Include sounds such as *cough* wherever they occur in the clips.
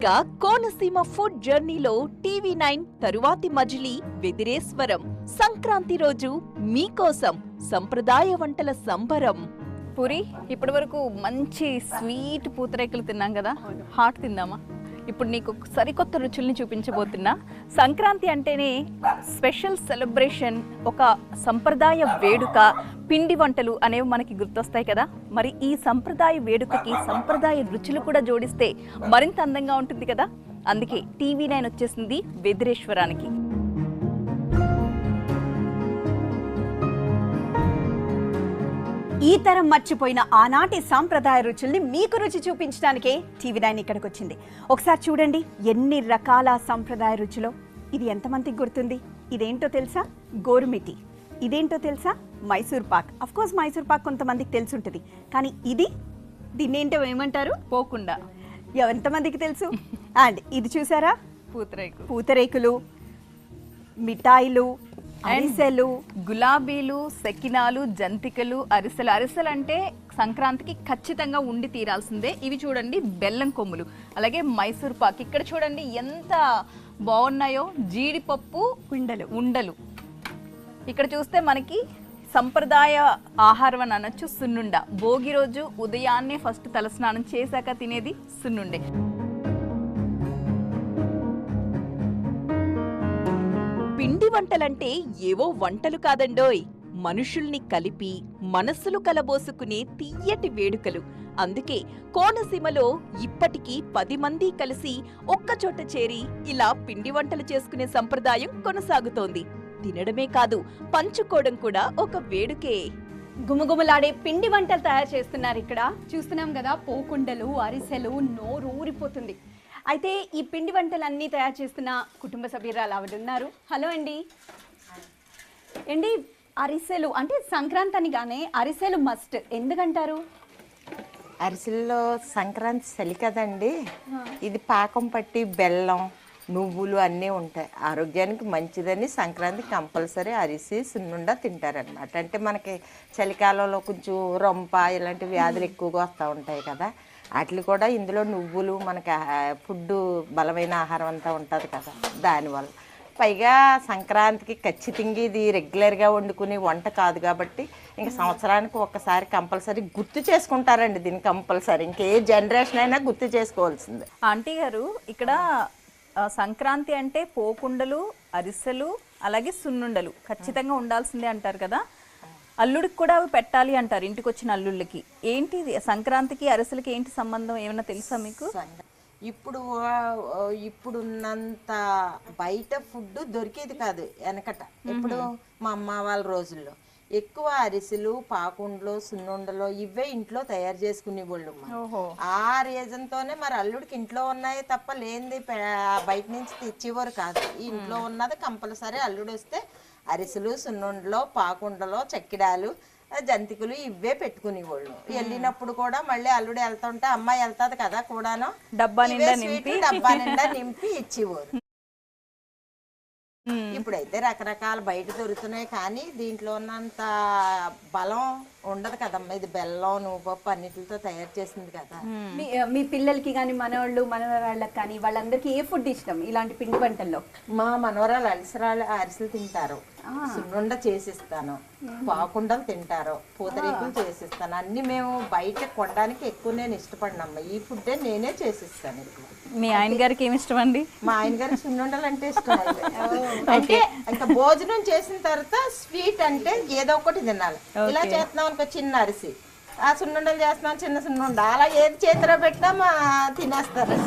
ఇక కోనసీమ ఫుడ్ జర్నీలో TV nine తరువాతి మజిలీ వెదిరేశ్వరం సంక్రాంతి రోజు మీకోసం సంప్రదాయ వంటల సంబరం. పూరి ఇప్పటి వరకు మంచి స్వీట్ పూతరేకులు తిన్నాం కదా. హాట్ తిందామా? ఇప్పుడు నీకు సరికొత్త రుచుల్ని చూపించబోతున్నా. సంక్రాంతి అంటేనే స్పెషల్ సెలబ్రేషన్ ఒక సంప్రదాయ వేడుక పిండి వంటలు అనేవి మనకి గుర్తొస్తాయి కదా. మరి ఈ సంప్రదాయ వేడుకకి సంప్రదాయ రుచులు కూడా జోడిస్తే మరింత అందంగా ఉంటుంది కదా. అందుకే టీవీ నైన్ వచ్చేసింది వెదిరేశ్వరానికి. ఈ తరం మర్చిపోయిన ఆనాటి సాంప్రదాయ రుచుల్ని మీకు రుచి చూపించడానికే టీవీ నైన్ ఇక్కడికి వచ్చింది ఒకసారి చూడండి ఎన్ని రకాల సాంప్రదాయ రుచులో. ఇది ఎంతమందికి గుర్తుంది? ఇదేంటో తెలుసా? గోరుమిటి ఇదేంటో తెలుసా? మైసూర్ పాక్. అఫ్ కోర్స్ మైసూర్ పాక్ కొంతమందికి తెలిసి ఉంటుంది కానీ ఇది? దీన్ని ఏంటో ఏమంటారు? పోకుండా. ఎంతమందికి తెలుసు? *laughs* అండ్ ఇది చూసారా? పూతరేకు పూతరేకులు మిఠాయిలు అరిసెలు గులాబీలు సెకినాలు జంతికలు అరిసెలు. అరిసెలు అంటే సంక్రాంతికి ఖచ్చితంగా ఉండి తీరాల్సిందే. ఇవి చూడండి బెల్లం కొమ్ములు. అలాగే మైసూర్ పాక్. ఇక్కడ చూడండి ఎంత బాగున్నాయో. జీడిపప్పు ఉండలు ఉండలు. ఇక్కడ చూస్తే మనకి సంప్రదాయ ఆహారం అని అనొచ్చు సున్నుండ. భోగి రోజు ఉదయాన్నే ఫస్ట్ తలస్నానం చేశాక తినేది సున్నుండే. పిండి వంటలంటే ఏవో వంటలు కాదండోయ్. మనుషుల్ని కలిపి మనస్సులు కలబోసుకునే తీయటి వేడుకలు. అందుకే కోనసీమలో ఇప్పటికీ పది మంది కలిసి ఒక్కచోట చేరి ఇలా పిండి వంటలు చేసుకునే సంప్రదాయం కొనసాగుతోంది. తినడమే కాదు పంచుకోవడం కూడా ఒక వేడుకే. గుమగుమలాడే పిండి వంటలు తయారు చేస్తున్నారు ఇక్కడ. చూస్తున్నాం కదా పోకుండలు అరిసెలు నోరు ఊరిపోతుంది. అయితే ఈ పిండి వంటలు అన్నీ తయారు చేస్తున్న కుటుంబ సభ్యురాలు ఆవిడ ఉన్నారు. హలో అండి. అండి అరిసెలు అంటే సంక్రాంతి అనగానే అరిసెలు మస్ట్ ఎందుకంటారు? అరిసెల్లో సంక్రాంతి చలి కదండి. ఇది పాకం పట్టి బెల్లం నువ్వులు అన్నీ ఉంటాయి. ఆరోగ్యానికి మంచిదని సంక్రాంతి కంపల్సరీ అరిసి సున్నుండ తింటారనమాట అంటే మనకి చలికాలంలో కొంచెం రొంప ఇలాంటి వ్యాధులు ఎక్కువగా వస్తూ ఉంటాయి కదా. వాటిని కూడా ఇందులో నువ్వులు మనకి ఫుడ్ బలమైన ఆహారం అంతా ఉంటుంది కదా దానివల్ల. పైగా సంక్రాంతికి ఖచ్చితంగా ఇది రెగ్యులర్గా వండుకునే వంట కాదు కాబట్టి ఇంకా సంవత్సరానికి ఒక్కసారి కంపల్సరీ గుర్తు చేసుకుంటారండి దీన్ని కంపల్సరీ. ఇంకే జనరేషన్ అయినా గుర్తు చేసుకోవాల్సిందే. ఆంటీ గారు ఇక్కడ సంక్రాంతి అంటే పోకుండలు అరిసెలు అలాగే సున్నుండలు. ఖచ్చితంగా ఉండాల్సిందే అంటారు కదా. అల్లుడికి కూడా అవి పెట్టాలి అంటారు ఇంటికి వచ్చిన అల్లుళ్ళకి. ఏంటి? సంక్రాంతికి అరిసెలకి ఏంటి సంబంధం? ఏమైనా తెలుసా మీకు? ఇప్పుడు ఇప్పుడున్నంత బయట ఫుడ్ దొరికేది కాదు వెనకట. ఇప్పుడు మా అమ్మ వాళ్ళ రోజుల్లో ఎక్కువ అరిసెలు పాకుండలు సున్నుండలు ఇవే ఇంట్లో తయారు చేసుకునేవాళ్ళు ఆ రీజన్ తోనే మరి అల్లుడికి ఇంట్లో ఉన్నాయి తప్ప లేనిది బయట నుంచి తెచ్చేవారు కాదు. ఇంట్లో ఉన్నది కంపల్సరీ అల్లుడు వస్తే అరిసెలు సున్నుండలో పాకుండలో చక్కిడాలు జంతికలు ఇవే పెట్టుకునేవాళ్ళు. వెళ్ళినప్పుడు కూడా మళ్ళీ అల్లుడు వెళ్తుంటే అమ్మాయి వెళ్తాది కదా కూడాను. డబ్బా ఇవే నిండా స్వీట్లు నింపి. డబ్బా నిండా నింపి ఇచ్చేవారు. ఇప్పుడైతే రకరకాల బయట దొరుకుతున్నాయి కానీ దీంట్లో ఉన్నంత బలం ఉండదు కదమ్మా. ఇది బెల్లం నువ్వుపప్పు అన్నిటితో తయారు చేసింది కదా. మీ మీ పిల్లలకి కానీ మనవాళ్ళు మనవరాళ్ళకి కానీ వాళ్ళందరికీ ఏ ఫుడ్ ఇష్టం ఇలాంటి పిండి వంటల్లో? మా మనవరాలు అలసరాలు అరిసెలు తింటారు. సున్నుండ చేసిస్తాను. పాకుండలు తింటారు. పూతరేకులు చేసిస్తాను. అన్ని మేము బయట కొనడానికి ఎక్కువ నేను ఇష్టపడినమ్మా. ఈ ఫుడ్డే నేనే చేసిస్తాను ఎక్కువ. మీ ఆయన గారికి ఏమి ఇష్టం అండి మా ఆయన గారికి సున్నుండలు అంటే ఇష్టం. అంటే ఇంకా భోజనం చేసిన తర్వాత స్వీట్ అంటే ఏదో ఒకటి తినాలి. ఇలా చేస్తున్నాం అనుకో చిన్న అరిసి. ఆ సున్నుండలు చేస్తున్నాం చిన్న సున్నుండ అలా ఏది చేతిలో పెట్టినా మా తినేస్తారు.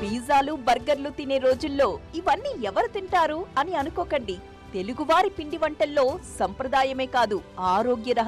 పిజ్జాలు బర్గర్లు తినే రోజుల్లో ఇవన్నీ ఎవరు తింటారు అని అనుకోకండి. తెలుగువారి పిండి వంటల్లో సంప్రదాయమే కాదు ఆరోగ్య రహస్యం